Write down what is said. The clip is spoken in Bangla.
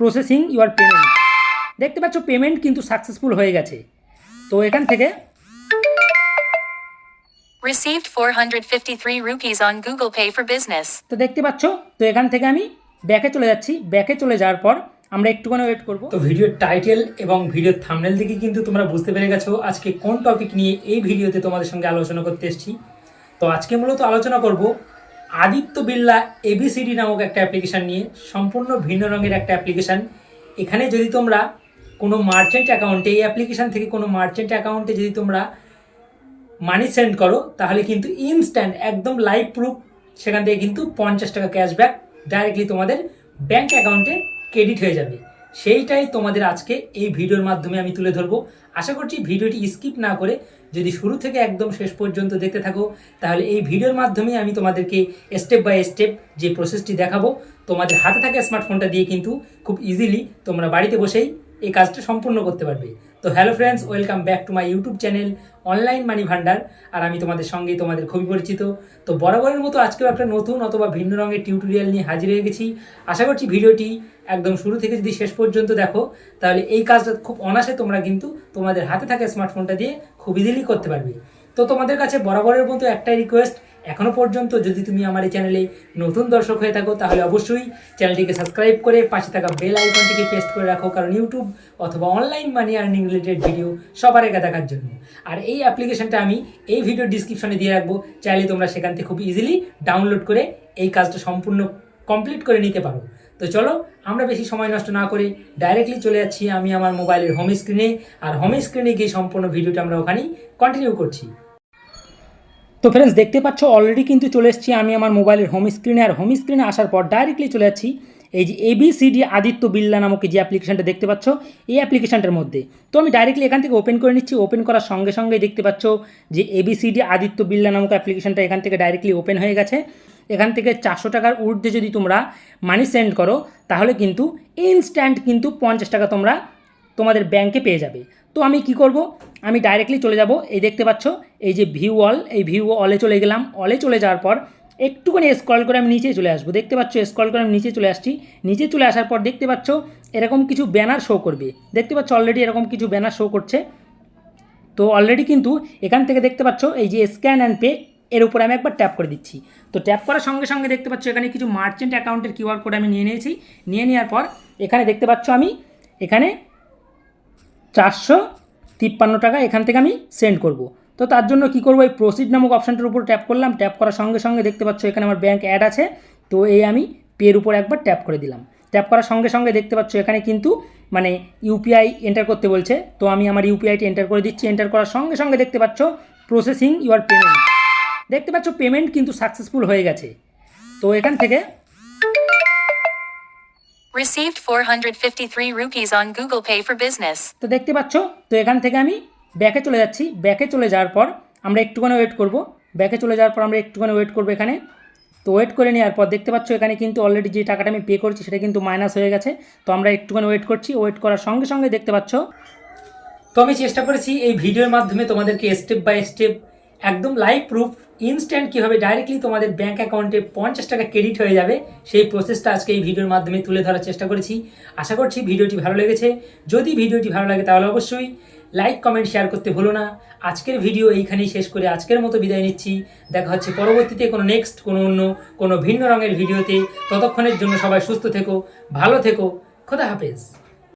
প্রসেসিং ইউর পেমেন্ট দেখতে পাচ্ছ পেমেন্ট কিন্তু সাকসেসফুল হয়ে গেছে। তো এখান থেকে Received 453 rupees on Google Pay for Business. তো দেখতে পাচ্ছ তো এখান থেকে আমি ব্যাকে চলে যাচ্ছি। ব্যাকে চলে যাওয়ার পর আমরা একটুখানি ওয়েট করব। তো ভিডিওর টাইটেল এবং ভিডিওর থামনেল থেকে কিন্তু তোমরা বুঝতে পেরে গেছো আজকে কোন টপিক নিয়ে এই ভিডিওতে তোমাদের সঙ্গে আলোচনা করতে এসেছি। তো আজকে মূলত আলোচনা করব আদিত্য বিড়লা এবিসিডি নামক একটা অ্যাপ্লিকেশান নিয়ে সম্পূর্ণ ভিন্ন রঙের একটা অ্যাপ্লিকেশান এখানে যদি তোমরা কোনো মার্চেন্ট অ্যাকাউন্টে এই অ্যাপ্লিকেশান থেকে কোনো মার্চেন্ট অ্যাকাউন্টে যদি তোমরা মানি সেন্ড করো, তাহলে কিন্তু ইনস্ট্যান্ট একদম লাইভ প্রুফ সেখান থেকে কিন্তু পঞ্চাশ টাকা ক্যাশব্যাক ডাইরেক্টলি তোমাদের ব্যাঙ্ক অ্যাকাউন্টে ক্রেডিট হয়ে যাবে। সেইটাই তোমাদের আজকে এই ভিডিওর মাধ্যমে আমি তুলে ধরবো। আশা করছি ভিডিওটি স্কিপ না করে যদি শুরু থেকে একদম শেষ পর্যন্ত দেখতে থাকো, তাহলে এই ভিডিওর মাধ্যমে আমি তোমাদেরকে স্টেপ বাই স্টেপ যে প্রসেসটি দেখাবো। তোমাদের হাতে থাকা স্মার্টফোনটা দিয়ে কিন্তু খুব ইজিলি তোমরা বাড়িতে বসেই এই কাজটা সম্পূর্ণ করতে পারবে। তো hello friends, welcome back to my YouTube channel online money Bhandar. আর আমি তোমাদের সঙ্গে তোমাদের খুবই পরিচিত। তো বরাবরের মতো আজকেও একটা নতুন অথবা ভিন্ন রঙের টিউটোরিয়াল নিয়ে হাজির হয়ে গেছি। আশা করছি ভিডিওটি একদম শুরু থেকে যদি শেষ পর্যন্ত দেখো, তাহলে এই কাজটা খুব অনাসে তোমরা কিন্তু তোমাদের হাতে থাকা স্মার্টফোনটা দিয়ে খুব ইজিলি করতে পারবে। তো তোমাদের কাছে বরাবরের মতো একটাই রিকোয়েস্ট এখনও পর্যন্ত যদি তুমি আমার এই চ্যানেলে নতুন দর্শক হয়ে থাকো, তাহলে অবশ্যই চ্যানেলটিকে সাবস্ক্রাইব করে পাশে থাকা বেল আইকনটিকে পেস্ট করে রাখো, কারণ ইউটিউব অথবা online money earning related video সবার আগে দেখার জন্য। আর এই অ্যাপ্লিকেশনটা আমি এই ভিডিও ডিসক্রিপশনে দিয়ে রাখব, চাইলে তোমরা সেখান থেকে খুব ইজিলি ডাউনলোড করে এই কাজটা সম্পূর্ণ কমপ্লিট করে নিতে পারো। তো চলো, আমরা বেশি সময় নষ্ট না করে ডাইরেক্টলি চলে যাচ্ছি আমি আমার মোবাইলের হোম স্ক্রিনে আর হোম স্ক্রিনে গিয়ে সম্পূর্ণ ভিডিওটা আমরা ওখানেই কন্টিনিউ করছি। তো ফ্রেন্ডস দেখতে পাচ্ছ অলরেডি কিন্তু চলে এসেছি আমি আমার মোবাইলের হোম স্ক্রিনে আর হোম স্ক্রিনে আসার পর ডাইরেক্টলি চলে যাচ্ছি এই যে এবিসিডি আদিত্য বিল্লা নামক যে অ্যাপ্লিকেশনটা দেখতে পাচ্ছ, এই অ্যাপ্লিকেশানটার মধ্যে। তো আমি ডাইরেক্টলি এখান থেকে ওপেন করে নিচ্ছি। ওপেন করার সঙ্গে সঙ্গে দেখতে পাচ্ছ যে এবিসিডি আদিত্য বিল্লা নামক অ্যাপ্লিকেশনটা এখান থেকে ডাইরেক্টলি ওপেন হয়ে গেছে। এখান থেকে চারশো টাকার ঊর্ধ্বে যদি তোমরা মানি সেন্ড করো, তাহলে কিন্তু ইনস্ট্যান্ট কিন্তু পঞ্চাশ টাকা তোমরা তোমাদের ব্যাংকে পেয়ে যাবে। তো আমি কি করব? আমি ডাইরেক্টলি চলে যাব। এই দেখতে পাচ্ছ, এই যে ভিউ অল এই ভিউ অলে চলে গেলাম। অলে চলে যাওয়ার পর একটুখানি স্ক্রল করে আমি নিচে চলে আসব। দেখতে পাচ্ছ স্ক্রল করে আমি নিচে চলে আসছি। নিচে চলে আসার পর দেখতে পাচ্ছ, এরকম কিছু ব্যানার শো করবে। দেখতে পাচ্ছ অলরেডি এরকম কিছু ব্যানার শো করছে। তো অলরেডি কিন্তু এখান থেকে দেখতে পাচ্ছ, এই যে স্ক্যান অ্যান্ড পে এর উপরে আমি একবার ট্যাপ করে দিচ্ছি। তো ট্যাপ করার সঙ্গে সঙ্গে দেখতে পাচ্ছ, এখানে কিছু মার্চেন্ট অ্যাকাউন্টের কিউআর কোড আমি নিয়ে নিয়েছি। নিয়ে নেওয়ার পর এখানে দেখতে পাচ্ছ আমি, এখানে চারশো তিপ্পান্ন টাকা এখান থেকে আমি সেন্ড করব। তো তার জন্য কি করব? এই প্রসিড নামক অপশানটার উপর ট্যাপ করলাম। ট্যাপ করার সঙ্গে সঙ্গে দেখতে পাচ্ছ এখানে আমার ব্যাঙ্ক অ্যাড আছে। তো এই আমি পের উপর একবার ট্যাপ করে দিলাম। ট্যাপ করার সঙ্গে সঙ্গে দেখতে পাচ্ছ এখানে কিন্তু মানে ইউপিআই এন্টার করতে বলছে। তো আমি আমার ইউপিআইটি এন্টার করে দিচ্ছি। এন্টার করার সঙ্গে সঙ্গে দেখতে পাচ্ছ প্রসেসিং ইউর পেমেন্ট দেখতে পাচ্ছ পেমেন্ট কিন্তু সাকসেসফুল হয়ে গেছে। তো এখান থেকে Received 453 rupees on Google Pay for Business. তো দেখতে পাচ্ছ? তো এখান থেকে আমি ব্যাকে চলে যাচ্ছি। ব্যাকে চলে যাওয়ার পর আমরা একটুখানি ওয়েট করব। ব্যাকে চলে যাওয়ার পর আমরা একটুখানি ওয়েট করব এখানে। তো ওয়েট করে নেওয়ার পর দেখতে পাচ্ছ এখানে কিন্তু অলরেডি যে টাকাটা আমি পে করছি সেটা কিন্তু মাইনাস হয়ে গেছে। তো আমরা একটুখানি ওয়েট করছি। ওয়েট করার সঙ্গে সঙ্গে দেখতে পাচ্ছ। তো আমি চেষ্টা করেছি এই ভিডিওর মাধ্যমে তোমাদেরকে স্টেপ বাই স্টেপ একদম লাইভ প্রুফ ইনস্ট্যান্ট কীভাবে ডাইরেক্টলি তোমাদের ব্যাঙ্ক অ্যাকাউন্টে পঞ্চাশ টাকা ক্রেডিট হয়ে যাবে, সেই প্রসেসটা আজকে এই ভিডিওর মাধ্যমে তুলে ধরার চেষ্টা করেছি। আশা করছি ভিডিওটি ভালো লেগেছে। যদি ভিডিওটি ভালো লাগে তাহলে অবশ্যই লাইক কমেন্ট শেয়ার করতে ভুলো না। আজকের ভিডিও এইখানেই শেষ করে আজকের মতো বিদায় নিচ্ছি। দেখা হচ্ছে পরবর্তীতে কোনো নেক্সট কোনো অন্য, কোনো ভিন্ন রঙের ভিডিওতে ততক্ষণের জন্য সবাই সুস্থ থেকো, ভালো থেকো। খোদা হাফেজ।